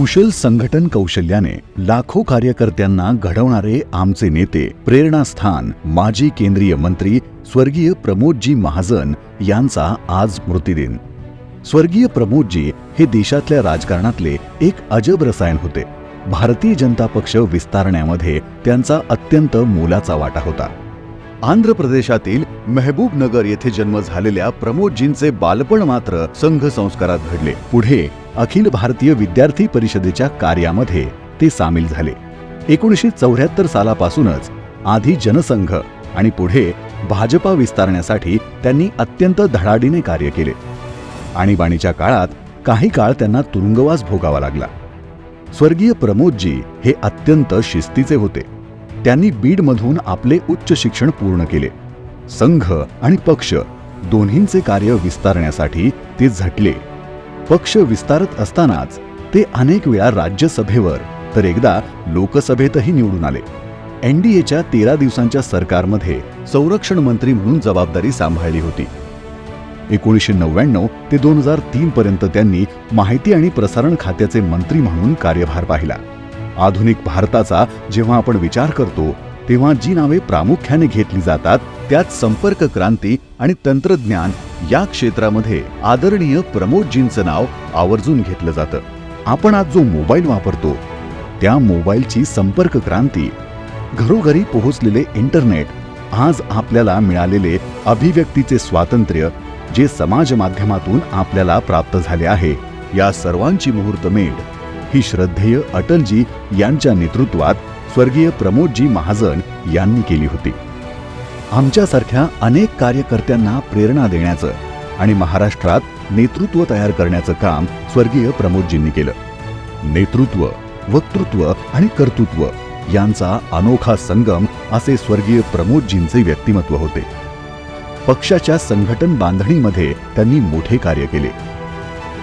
कुशल संघटन कौशल्याने लाखो कार्यकर्त्यांना घडवणारे आमचे नेते प्रेरणास्थान माजी केंद्रीय मंत्री स्वर्गीय प्रमोदजी महाजन यांचा आज स्मृतिदिन स्वर्गीय प्रमोदजी हे देशातल्या राजकारणातले एक अजब रसायन होते. भारतीय जनता पक्ष विस्तारण्यामध्ये त्यांचा अत्यंत मोलाचा वाटा होता. आंध्र प्रदेशातील मेहबूबनगर येथे जन्म झालेल्या प्रमोदजींचे बालपण मात्र संघ संस्कारात घडले. पुढे अखिल भारतीय विद्यार्थी परिषदेच्या कार्यामध्ये ते सामील झाले. एकोणीसशे चौऱ्याहत्तर सालापासूनच आधी जनसंघ आणि पुढे भाजपा विस्तारण्यासाठी त्यांनी अत्यंत धडाडीने कार्य केले. आणीबाणीच्या काळात काही काळ त्यांना तुरुंगवास भोगावा लागला. स्वर्गीय प्रमोदजी हे अत्यंत शिस्तीचे होते. त्यांनी बीडमधून आपले उच्च शिक्षण पूर्ण केले. संघ आणि पक्ष दोन्हींचे कार्य विस्तारण्यासाठी ते झटले. पक्ष विस्तारत असतानाच ते अनेक वेळा राज्यसभेवर तर एकदा लोकसभेतही निवडून आले. एन डी एच्या तेरा दिवसांच्या सरकारमध्ये संरक्षण मंत्री म्हणून जबाबदारी सांभाळली होती. एकोणीसशे नव्याण्णव ते दोन हजार तीन पर्यंत त्यांनी माहिती आणि प्रसारण खात्याचे मंत्री म्हणून कार्यभार पाहिला. आधुनिक भारताचा जेव्हा आपण विचार करतो तेव्हा जी नावे प्रामुख्याने घेतली जातात त्यात संपर्क क्रांती आणि तंत्रज्ञान या क्षेत्रामध्ये आदरणीय प्रमोदजींचं नाव आवर्जून घेतलं जातं. आपण आज जो मोबाईल वापरतो त्या मोबाईलची संपर्क क्रांती घरोघरी पोहोचलेले इंटरनेट आज आपल्याला मिळालेले अभिव्यक्तीचे स्वातंत्र्य जे समाज माध्यमातून आपल्याला प्राप्त झाले आहे या सर्वांची मुहूर्तमेढ ही श्रद्धेय अटलजी यांच्या नेतृत्वात स्वर्गीय प्रमोदजी महाजन यांनी केली होती. आमच्यासारख्या अनेक कार्यकर्त्यांना प्रेरणा देण्याचं आणि महाराष्ट्रात नेतृत्व तयार करण्याचं काम स्वर्गीय प्रमोदजींनी केलं. नेतृत्व वक्तृत्व आणि कर्तृत्व यांचा अनोखा संगम असे स्वर्गीय प्रमोदजींचे व्यक्तिमत्व होते. पक्षाच्या संघटन बांधणीमध्ये त्यांनी मोठे कार्य केले.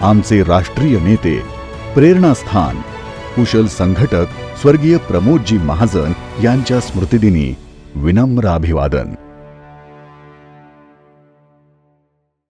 आमचे राष्ट्रीय नेते प्रेरणास्थान कुशल संघटक स्वर्गीय प्रमोदजी महाजन यांच्या स्मृतिदिनी विनम्र अभिवादन.